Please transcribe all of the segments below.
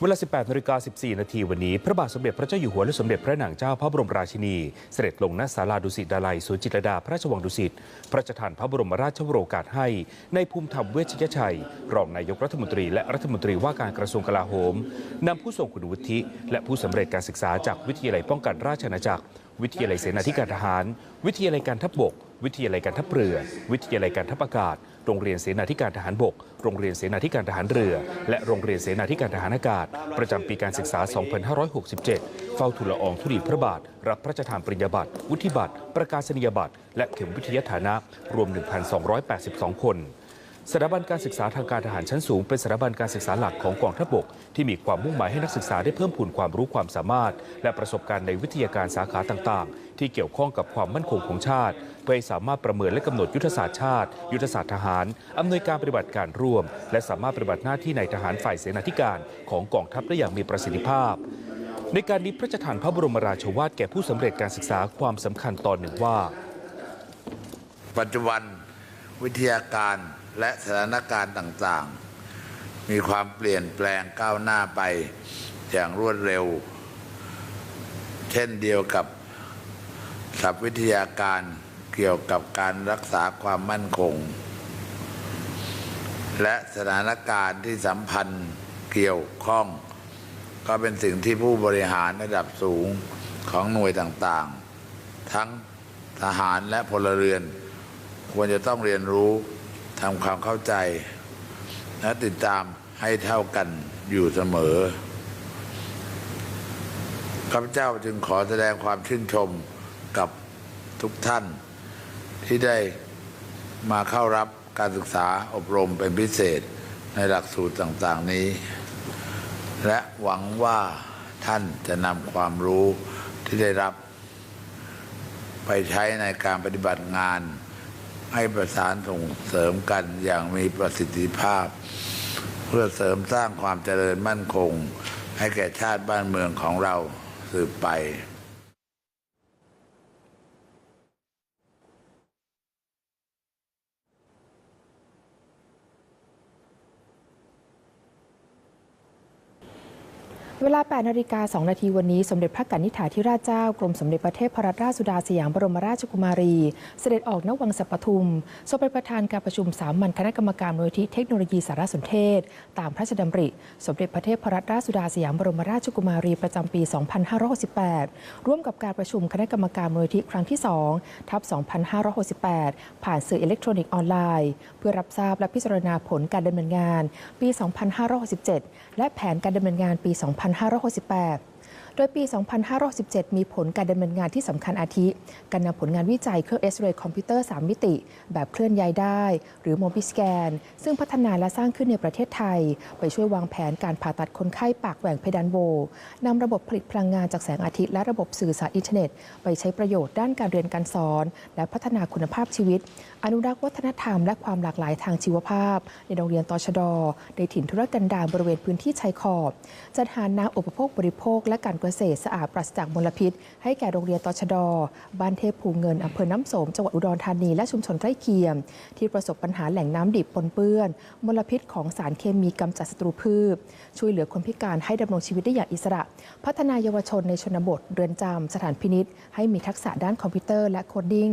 เวลา 18นาฬิกา14 นาทีวันนี้ พระบาทสมเด็จพระเจ้าอยู่หัวและสมเด็จพระนางเจ้าพระบรมราชินี เสด็จลงณศาลาดุสิตดาลัยสวนจิตรดาพระราชวังดุสิต พระราชทานพระบรมราชวโรกาสให้ ในภูมิธรรมเวชยชัย รองนายกรัฐมนตรีและรัฐมนตรีว่าการกระทรวงกลาโหมนำผู้ทรงคุณวุฒิ และผู้สำเร็จการศึกษาจากวิทยาลัยป้องกันราชอาณาจักร วิทยาลัยเสนาธิการทหาร วิทยาลัยการทัพบก วิทยาลัยการทัพเรือ วิทยาลัยการทัพอากาศ โรงเรียนเสนาธิการทหารบก โรงเรียนเสนาธิการทหารเรือ และโรงเรียนเสนาธิการทหารอากาศ ประจำปีการศึกษา 2567 เฝ้าทูลละอองธุลีพระบาท รับพระราชทานปริญญาบัตรวุฒิบัตร ประกาศนียบัตร และเข็มวิทยาฐานะ รวม 1,282 คน สถาบันการศึกษาทางการทหารชั้นสูงเป็นสถาบันการศึกษาหลักของกองทัพบก ที่มีความมุ่งหมายให้นักศึกษาได้เพิ่มพูนความรู้ความสามารถ และประสบการณ์ในวิทยาการสาขาต่างๆ ที่เกี่ยวข้องกับความมั่นคงของชาติ เพื่อให้สามารถประเมินและกำหนดยุทธศาสตร์ชาติ ยุทธศาสตร์ทหาร อำนวยการปฏิบัติการร่วม และสามารถปฏิบัติหน้าที่ในทหารฝ่ายเสนาธิการของกองทัพได้อย่างมีประสิทธิภาพในการนี้พระราชทานพระบรมราชวาทแก่ผู้สำเร็จการศึกษาความสำคัญตอนหนึ่งว่า ปัจจุบันวิทยาการ และสถานการณ์ต่างๆ มีความเปลี่ยนแปลงก้าวหน้าไปอย่างรวดเร็ว เช่นเดียวกับศัพท์วิทยาการเกี่ยวกับการรักษาความมั่นคง และสถานการณ์ที่สัมพันธ์เกี่ยวข้อง ก็เป็นสิ่งที่ผู้บริหารระดับสูงของหน่วยต่างๆ ทั้งทหารและพลเรือน ควรจะต้องเรียนรู้ ทำความเข้าใจและติดตามให้เท่ากันอยู่เสมอข้าพเจ้าจึงขอแสดงความชื่นชมกับทุกท่าน ที่ได้มาเข้ารับการศึกษาอบรมเป็นพิเศษในหลักสูตรต่างๆนี้ และหวังว่าท่านจะนำความรู้ที่ได้รับ ไปใช้ในการปฏิบัติงาน ให้ประสานส่งเสริมกันอย่างมีประสิทธิภาพ เพื่อเสริมสร้างความเจริญมั่นคง ให้แก่ชาติบ้านเมืองของเราสืบไป เวลา 8 นาฬิกา 2 นาทีวันนี้ สมเด็จพระกนิษฐาธิราชเจ้า กรมสมเด็จพระเทพรัตนราชสุดาสยามบรมราชกุมารี เสด็จออกนวังสัปทุมทรงเป็นประธานการประชุมสามัญคณะกรรมการมูลนิธิเทคโนโลยีสารสนเทศ ตามพระราชดำริ สมเด็จพระเทพรัตนราชสุดาสยามบรมราชกุมารีประจำปี 2568 ร่วมกับการประชุมคณะกรรมการมูลนิธิครั้งที่ 2 ทับ 2568 ผ่านสื่ออิเล็กทรอนิกส์ออนไลน์ เพื่อรับทราบและพิจารณาผลการดำเนินงาน ปี 2567 และแผนการดำเนินงานปี 2 2568 โดยปี 2567มีผลการดำเนินงานที่สำคัญอาทิ การนำผลงานวิจัยเครื่อง X-ray คอมพิวเตอร์ 3 มิติ แบบเคลื่อนย้ายได้ หรือโมบิสแกน ซึ่งพัฒนาและสร้างขึ้นในประเทศไทย ไปช่วยวางแผนการผ่าตัดคนไข้ปากแหว่งเพดานโวนำระบบผลิตพลังงานจากแสงอาทิตย์และระบบสื่อสารอินเทอร์เน็ต ไปใช้ประโยชน์ด้านการเรียนการสอน และพัฒนาคุณภาพชีวิต อนุรักษ์วัฒนธรรมและความหลากหลายทางชีวภาพ ในโรงเรียนตชดในถิ่นธุรกันดารบริเวณพื้นที่ชายขอบ จัดหาน้ำอุปโภคบริโภคและการกษตรสะอาดปราศจากมลพิษ ให้แก่โรงเรียนตชด บ้านเทพภูเงินอำเภอน้ำโสมจังหวัดอุดรธานีและชุมชนใกล้เคียง ที่ประสบปัญหาแหล่งน้ำดิบปนเปื้อน มลพิษของสารเคมีกำจัดศัตรูพืช ช่วยเหลือคนพิการให้ดำรงชีวิตได้อย่างอิสระ พัฒนาเยาวชนในชนบทเรือนจำสถานพินิษให้มีทักษะด้านคอมพิวเตอร์และโคดดิ้ง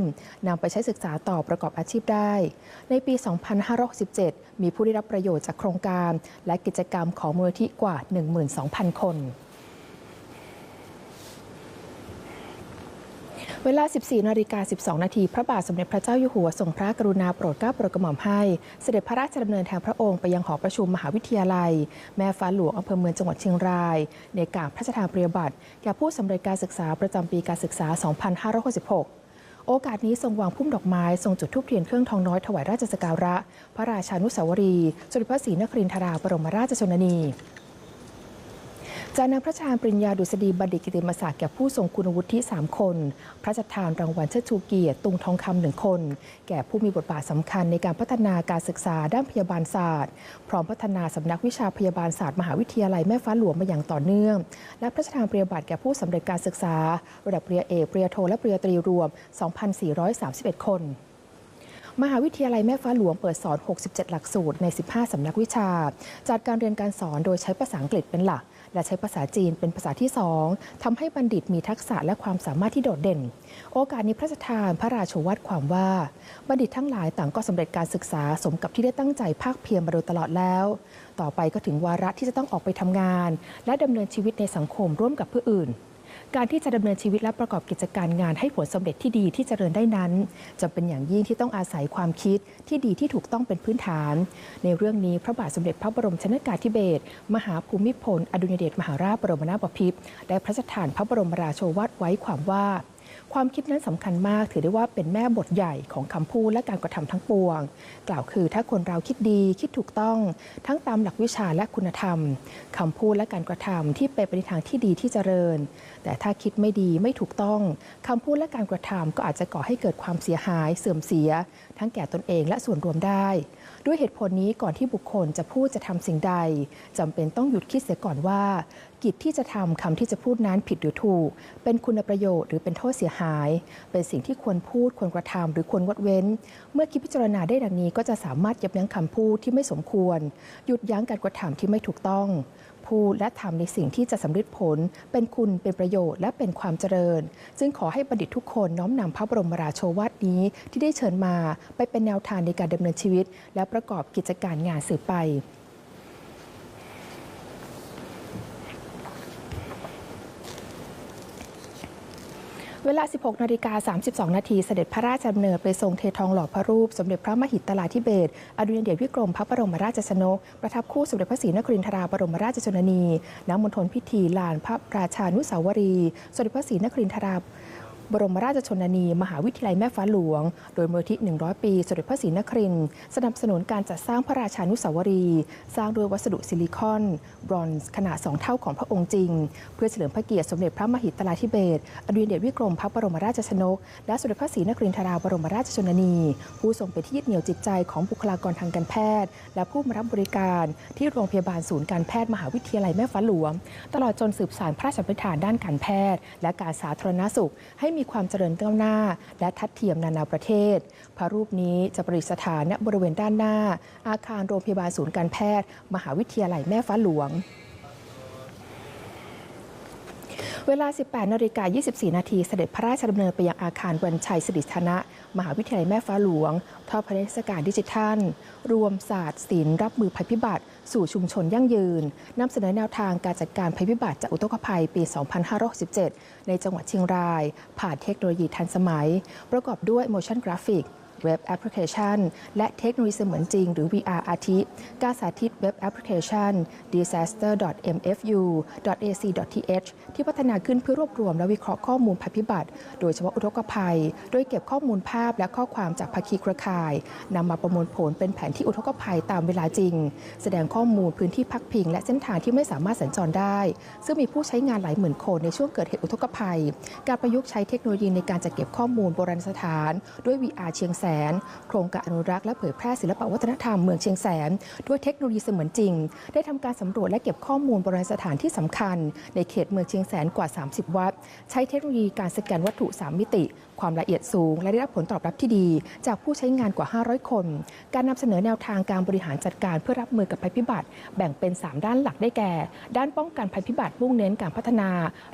นำไปใช้ศึกษาต่อประกอบอาชีพได้ ในปี 2567 มีผู้ได้รับประโยชน์จากโครงการ และกิจกรรมของมูลนิธิกว่า 12,000 คน เวลา 14นาฬิกา12 นาที พระบาทสมเด็จพระเจ้าอยู่หัวทรงพระกรุณาโปรดเกล้าโปรดกระหม่อมให้ เสด็จพระราชดำเนินแทนพระองค์ไปยังหอประชุมมหาวิทยาลัย แม่ฟ้าหลวงอำเภอเมืองจังหวัดเชียงราย ในการพระราชทานปริญญาบัตรแก่ผู้สำเร็จการศึกษาประจำปีการศึกษา 2566โอกาสนี้ทรงวางพุ่มดอกไม้ ทรงจุดธูปเทียนเครื่องทองน้อยถวายราชสกการะ พระราชานุสาวรีย์สมเด็จพระศรีนครินทราบรมราชชนนี จากนำพระราชาปริญญาดุษฎีบัณฑิตกิติมศักดิ์แก่ผู้ทรงคุณวุฒิ 3 คน พระราชทานรางวัลเชิดชูเกียรติตุงทองคำหนึ่งคน แก่ผู้มีบทบาทสำคัญในการพัฒนาการศึกษาด้านพยาบาลศาสตร์ พร้อมพัฒนาสำนักวิชาพยาบาลศาสตร์มหาวิทยาลัยแม่ฟ้าหลวงมาอย่างต่อเนื่อง และพระราชทานปริญญาบัตรแก่ผู้สำเร็จการศึกษา ระดับปริญญาเอกปริญญาโทและปริญญาตรีรวม 2,431 คน มหาวิทยาลัยแม่ฟ้าหลวงเปิดสอน 67 หลักสูตรใน 15 สำนักวิชา จัดการเรียนการสอนโดยใช้ภาษาอังกฤษเป็นหลัก และใช้ภาษาจีนเป็นภาษาที่สองทำให้บัณฑิตมีทักษะและความสามารถที่โดดเด่น โอกาสนี้พระราชทานพระราชวัตรความว่า บัณฑิตทั้งหลายต่างก็สำเร็จการศึกษาสมกับที่ได้ตั้งใจภาคเพียรมาโดยตลอดแล้ว ต่อไปก็ถึงวาระที่จะต้องออกไปทำงาน และดำเนินชีวิตในสังคมร่วมกับผู้อื่น การที่จะดำเนินชีวิตและประกอบกิจการงานให้ผลสำเร็จที่ดีที่เจริญได้นั้นจำเป็นอย่างยิ่งที่ต้องอาศัยความคิดที่ดีที่ถูกต้องเป็นพื้นฐาน ในเรื่องนี้พระบาทสมเด็จพระบรมชนกาธิเบศรมหาภูมิพล อดุลยเดชมหาราชบรมนาถบพิตรได้พระราชทานพระบรมราโชวาทไว้ความว่าความคิดนั้นสำคัญมากถือได้ว่าเป็นแม่บทใหญ่ของคำพูดและการกระทำทั้งปวง กล่าวคือถ้าคนเราคิดดีคิดถูกต้อง ทั้งตามหลักวิชาและคุณธรรมคำพูดและการกระทำที่เป็นไปในทางที่ดีที่เจริญ แต่ถ้าคิดไม่ดีไม่ถูกต้องคำพูดและการกระทำก็อาจจะก่อให้เกิดความเสียหายเสื่อมเสีย ทั้งแก่ตนเองและส่วนรวมได้ ด้วยเหตุผลนี้ก่อนที่บุคคลจะพูดจะทำสิ่งใดจำเป็นต้องหยุดคิดเสียก่อนว่า กิจที่จะทำคำที่จะพูดนั้นผิดหรือถูก เป็นคุณประโยชน์หรือเป็นโทษเสียหาย เป็นสิ่งที่ควรพูดควรกระทำหรือควรงดเว้น เมื่อคิดพิจารณาได้ดังนี้ก็จะสามารถยับยั้งคำพูดที่ไม่สมควร หยุดยั้งการกระทำที่ไม่ถูกต้อง พูดและทำในสิ่งที่จะสำเร็จผล เป็นคุณเป็นประโยชน์และเป็นความเจริญซึ่งขอให้บัณฑิตทุกคนน้อมนำพระบรมราโชวาทนี้ที่ได้เชิญมา ไปเป็นแนวทางในการดำเนินชีวิต และประกอบกิจการงานสืบไป เวลา 16 นาฬิกา 32 นาทีเสด็จพระราชดำเนินไปทรงเททองหล่อพระรูป สมเด็จพระมหิตลาธิเบศอดุลยเดชวิกรมพระบรมราชชนก ประทับคู่สมเด็จพระศรีนครินทราบรมราชชนนี ณ มณฑลพิธีลานพระราชานุสาวรี สมเด็จพระศรีนครินทรา บรมราชชนนีมหาวิทยาลัยแม่ฟ้าหลวง โดยมูลที่ 100 ปีสมเด็จพระศรีนครินทร์สนับสนุนการจัดสร้างพระราชานุสาวรีย์สร้างด้วยวัสดุซิลิคอน บรอนซ์ ขนาด 2 เท่าของพระองค์จริง เพื่อเฉลิมพระเกียรติสมเด็จพระมหิตลาธิเบศอดุลยเดชวิกรมพระบรมราชชนก และสมเด็จพระศรีนครินทราบรมราชชนนี ผู้ทรงเป็นที่ยึดเหนี่ยวจิตใจของบุคลากรทางการแพทย์ และผู้มารับบริการที่โรงพยาบาลศูนย์การแพทย์มหาวิทยาลัยแม่ฟ้าหลวง ตลอดจนสืบสานพระราชบัญญัติด้านการแพทย์ และการสาธารณสุขให้มีมีความเจริญก้าวหน้า และทัดเทียมนานาประเทศ พระรูปนี้จะประดิษฐานณบริเวณด้านหน้า อาคารโรงพยาบาลศูนย์การแพทย์ มหาวิทยาลัยแม่ฟ้าหลวงเวลา 18นาฬิกา24 นาทีเสด็จพระราชดำเนินไปยังอาคารวันชัยสิริธนะ มหาวิทยาลัยแม่ฟ้าหลวง ทอดพระเทศการดิจิทัล รวมศาสตร์ศิลป์รับมือภัยพิบัติ สู่ชุมชนยั่งยืนนำเสนอแนวทางการจัดการภัยพิบัติจากอุทกภัยปี 2567 ในจังหวัดเชียงราย ผ่านเทคโนโลยีทันสมัย ประกอบด้วย motion graphic เว็บแอปพลิเคชัน และเทคโนโลยีเสมือนจริง หรือ VR อาทิ การสาธิตเว็บแอปพลิเคชัน disaster.mfu.ac.th ที่พัฒนาขึ้นเพื่อรวบรวมและวิเคราะห์ข้อมูลภัยพิบัติ โดยเฉพาะอุทกภัย โดยเก็บข้อมูลภาพและข้อความจากภาคีเครือข่ายนำมาประมวลผลเป็นแผนที่อุทกภัยตามเวลาจริง แสดงข้อมูลพื้นที่พักพิง และเส้นทางที่ไม่สามารถสัญจรได้ ซึ่งมีผู้ใช้งานหลายหมื่นคนในช่วงเกิดเหตุอุทกภัย การประยุกต์ใช้เทคโนโลยีในการจัดเก็บข้อมูลโบราณสถาน ด้วย VR เชียงแสนโครงการอนุรักษ์และเผยแพร่ศิลปวัฒนธรรมเมืองเชียงแสน ด้วยเทคโนโลยีเสมือนจริง ได้ทำการสำรวจและเก็บข้อมูลโบราณสถานที่สำคัญ ในเขตเมืองเชียงแสนกว่า 30 วัด ใช้เทคโนโลยีการสแกนวัตถุ 3 มิติ ความละเอียดสูง และได้รับผลตอบรับที่ดี จากผู้ใช้งานกว่า 500 คน การนำเสนอแนวทางการบริหารจัดการเพื่อรับมือกับภัยพิบัติ แบ่งเป็น 3 ด้านหลักได้แก่ ด้านป้องกันภัยพิบัติมุ่งเน้นการพัฒนา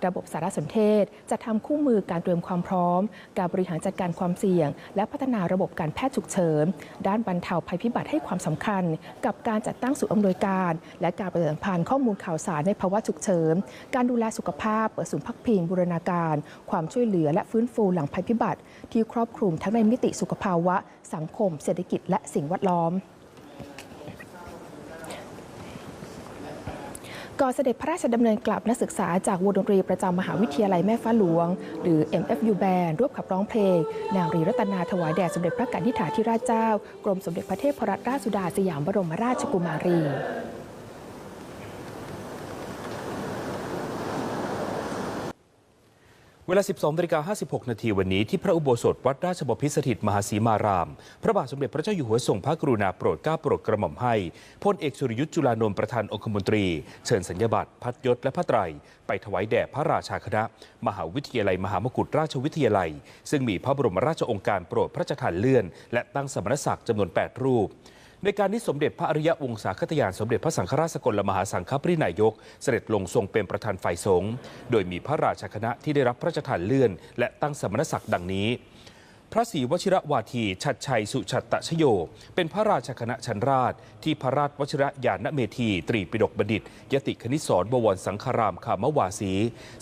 ระบบสารสนเทศจะทำคู่มือการเตรียมความพร้อม การบริหารจัดการความเสี่ยง และพัฒนาระบบการแพทย์ฉุกเฉิน ด้านบรรเทาภัยพิบัติให้ความสำคัญ กับการจัดตั้งศูนย์อำนวยการ และการประชาสัมพันธ์ข้อมูลข่าวสารในภาวะฉุกเฉิน การดูแลสุขภาพ เปิดศูนย์พักพิงบูรณาการ ความช่วยเหลือและฟื้นฟูหลังภัยพิบัติที่ครอบคลุมทั้งในมิติสุขภาวะ สังคม เศรษฐกิจและสิ่งแวดล้อมก่อนเสด็จพระราชดำเนินกลับนักศึกษาจากวงดนตรีประจำมหาวิทยาลัยแม่ฟ้าหลวง หรือ MFU Band ร่วมขับร้องเพลง นางรีรัตนาถวายแด่สมเด็จพระกนิษฐาธิราชเจ้า กรมสมเด็จพระเทพรัตนราชสุดาสยามบรมราชกุมารี เวลา 12นาฬิกา56 นาทีวันนี้ที่พระอุโบสถวัดราชบพิตรสถิตมหาสีมาราม พระบาทสมเด็จพระเจ้าอยู่หัวทรงพระกรุณาโปรดเกล้าโปรดกระหม่อมให้พลเอกสุรยุทธ์จุลานนท์ประธานองคมนตรี เชิญสัญญาบัตรพัดยศและพระไตร ไปถวายแด่พระราชาคณะ มหาวิทยาลัย มหามกุฏราชวิทยาลัย ซึ่งมีพระบรมราชองค์การโปรดพระราชทานเลื่อน และตั้งสมณศักดิ์จำนวน 8 รูป ในการนี้สมเด็จพระอริยวงศาคตยานสมเด็จพระสังฆราชสกลมหาสังฆปรินายก เสด็จลงทรงเป็นประธานฝ่ายสงฆ์โดยมีพระราชคณะที่ได้รับพระราชทานเลื่อน และตั้งสมณศักดิ์ดังนี้ พระศรีวชิระวาทีชัดชัยสุชัตตชโย เป็นพระราชคณะชันราช ที่พระราชวชิระยานเมธี ตรีปิฎกบัณฑิต ยติคณิสรบวรสังฆรามคามวาสี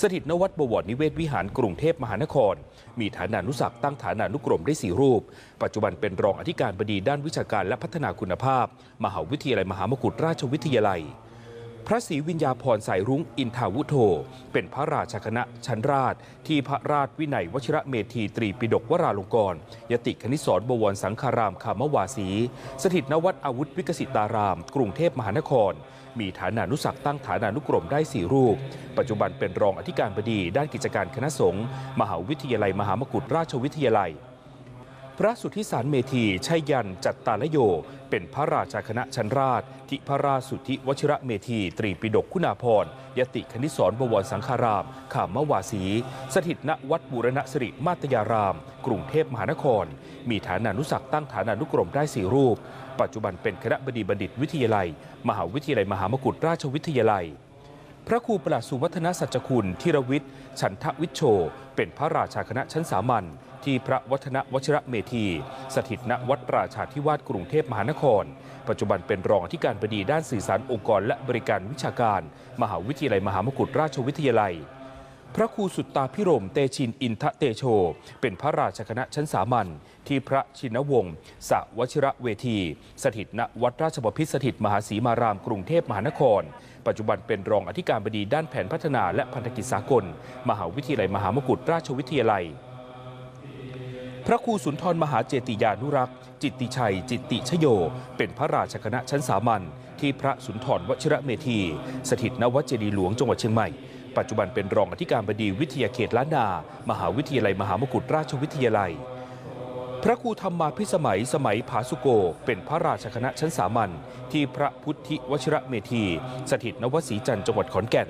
สถิตนวัดบวรนิเวศวิหารกรุงเทพมหานคร มีฐานานุศักดิ์ตั้งฐานานุกรมได้สี่รูป ปัจจุบันเป็นรองอธิการบดีด้านวิชาการและพัฒนาคุณภาพ มหาวิทยาลัยมหามกุฏราชวิทยาลัย พระศรีวิญญาพรสายรุ้งอินทาวุโธ เป็นพระราชคณะชั้นราช ที่พระราชวินัยวชิระเมธีตรีปิฎกวราลงกร ยติคณิสรบวรสังฆารามคามวาสี สถิตนวัดอาวุธวิกสิตาราม กรุงเทพมหานคร มีฐานานุศักตั้งฐานานุกรมได้สี่รูป ปัจจุบันเป็นรองอธิการบดีด้านกิจการคณะสงฆ์มหาวิทยาลัยมหามกุฏราชวิทยาลัย พระสุทธิสารเมธีชัยยันจัตตาลโย เป็นพระราชาคณะชั้นราช ทิพระราสุทธิวชิระเมธี ตรีปิฎกคุณาภรยติคณิสรบวรสังฆารามขามวาสี สถิตณวัดบูรณสิริมาตยาราม กรุงเทพมหานคร มีฐานานุศักตั้งฐานานุกรมได้สี่รูป ปัจจุบันเป็นคณะบดีบัณฑิตวิทยาลัย มหาวิทยาลัยมหามกุฏราชวิทยาลัยพระครูประหลัดสุวัฒนสัจคุณ ธีรวิทย์ ฉันทวิชโช เป็นพระราชาคณะชั้นสามัญ ที่พระวัฒนวชิระเมธีสถิตณวัดราชาธิวาสกรุงเทพมหานคร ปัจจุบันเป็นรองอธิการบดีด้านสื่อสารองค์กรและบริการวิชาการ มหาวิทยาลัยมหามกุฏราชวิทยาลัย พระครูสุตตาพิรมเตชินอินทะเตโช เป็นพระราชคณะชั้นสามัญที่พระชินวงศ์สวชิระเวที สถิตณวัดราชบพิตรสถิตมหาศรีมาราม กรุงเทพมหานคร ปัจจุบันเป็นรองอธิการบดีด้านแผนพัฒนาและพันธกิจสากล มหาวิทยาลัยมหามกุฏราชวิทยาลัย พระครูสุนทรมหาเจติยานุรักษ์ จิตติชัย จิตติชโย เป็นพระราชคณะชั้นสามัญที่พระสุนทรวชิระเมธี สถิตณวัดเจดีหลวงจังหวัดเชียงใหม่ ปัจจุบันเป็นรองอธิการบดีวิทยาเขตล้านนา มหาวิทยาลัยมหามกุฏราชวิทยาลัย พระครูธรรมาพิสมัยสมัยผาสุโก เป็นพระราชคณะชั้นสามัญที่พระพุทธิวชิระเมธี สถิตนวศรีจันทร์จังหวัดขอนแก่น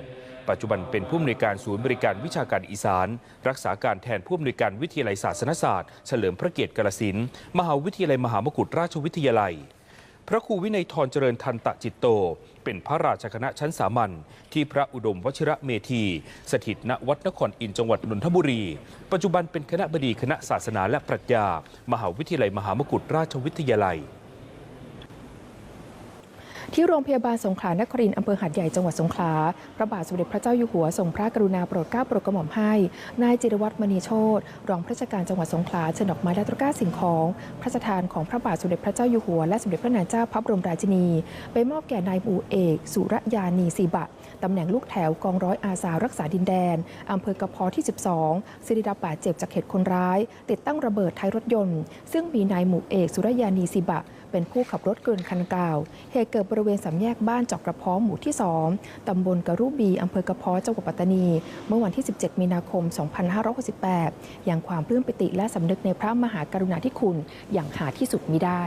ปัจจุบันเป็นผู้อำนวยการศูนย์บริการวิชาการอีสาน รักษาการแทนผู้อำนวยการวิทยาลัยศาสนศาสตร์ เฉลิมพระเกียรติกาลสินมหาวิทยาลัยมหามกุฏราชวิทยาลัย พระครูวินัยทรเจริญทันตะจิตโต เป็นพระราชคณะชั้นสามัญที่พระอุดมวชิระเมธี สถิตณวัดนครอินทร์จังหวัดนนทบุรี ปัจจุบันเป็นคณะบดีคณะศาสนาและปรัชญา มหาวิทยาลัยมหามกุฏราชวิทยาลัย ที่โรงพยาบาลสงขลานครินทร์อำเภอหัดใหญ่จังหวัดสงขลา พระบาทสมเด็จพระเจ้าอยู่หัวทรงพระกรุณาโปรดเกล้าโปรดกระหม่อมให้ นายจิรวัตรมณีโชตรองผู้ราชการจังหวัดสงขลาเชิญดอกไม้และตะกร้าสิ่งของพระราชทานของพระบาทสมเด็จพระเจ้าอยู่หัวและสมเด็จพระนางเจ้าพระบรมราชินี ไปมอบแก่นายอูเอก สุรยานีสีบะตำแหน่งลูกแถวกองร้อยอาสารักษาดินแดนอำเภอกระเพาะที่ 12สิริดาบาดเจ็บจากเหตุคนร้าย ติดตั้งระเบิดท้ายรถยนต์ ซึ่งมีนายหมู่เอกสุรยานีสีบะ เป็นผู้ขับรถเกินคันกล่าว เหตุเกิดบริเวณสามแยกบ้านจอกกระเพาะหมู่ที่ 2 ตำบลกระรูบี อำเภอกระเพาะจังหวัดปัตตานี เมื่อวันที่ 17 มีนาคม 2568 อย่างความปลื้มปิติและสำนึกในพระมหากรุณาธิคุณอย่างหาที่สุดมิได้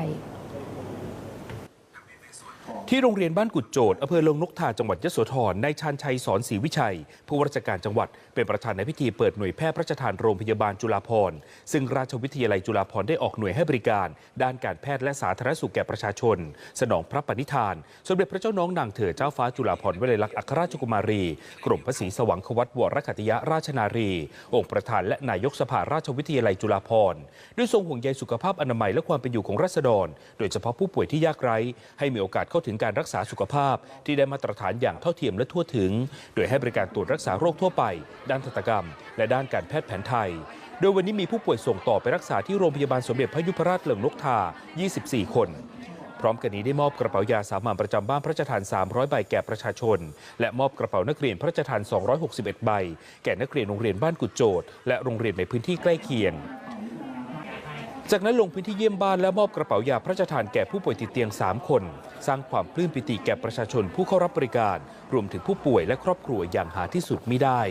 ที่โรงเรียนบ้านกุดโจดอำเภอลงนกทาจังหวัดยโสธรนายชาญชัยสอนศรีวิชัย ผู้ว่าราชการจังหวัดเป็นประธานในพิธีเปิดหน่วยแพทย์พระราชทานโรงพยาบาลจุฬาภรณ์ซึ่งราชวิทยาลัยจุฬาภรณ์ได้ออกหน่วยให้บริการ ด้านการแพทย์และสาธารณสุขแก่ประชาชน สนองพระปณิธาน สมเด็จพระเจ้าน้องนางเธอเจ้าฟ้าจุฬาภรณ์วลัยลักษณ์อัครราชกุมารี กรมพระศรีสวังควัตวรขัตติยราชนารี องค์ประธานและนายกสภาราชวิทยาลัยจุฬาภรณ์ด้วยทรงห่วงใยสุขภาพอนามัยและความเป็นอยู่ของราษฎร โดยเฉพาะผู้ป่วยที่ยากไร้ ให้มีโอกาสเข้าถึงการรักษาสุขภาพ ที่ได้มาตรฐานอย่างเท่าเทียมและทั่วถึง โดยให้บริการตรวจรักษาโรคทั่วไปด้านทันตกรรม และด้านการแพทย์แผนไทย โดยวันนี้มีผู้ป่วยส่งต่อไปรักษาที่โรงพยาบาลสมเด็จพระยุพราชเหลิงนกทา 24 คน พร้อมกันนี้ได้มอบกระเป๋ายาสามัญประจำบ้านพระราชทาน 300 ใบแก่ประชาชน และมอบกระเป๋านักเรียนพระราชทาน 261 ใบ แก่นักเรียนโรงเรียนบ้านกุดโจดและโรงเรียนในพื้นที่ใกล้เคียงจากนั้นลงพื้นที่เยี่ยมบ้านและมอบกระเป๋ายาพระราชทานแก่ผู้ป่วยติดเตียง 3 คน สร้างความปลื้มปิติแก่ประชาชนผู้เข้ารับบริการ รวมถึงผู้ป่วยและครอบครัวอย่างหาที่สุดไมิได้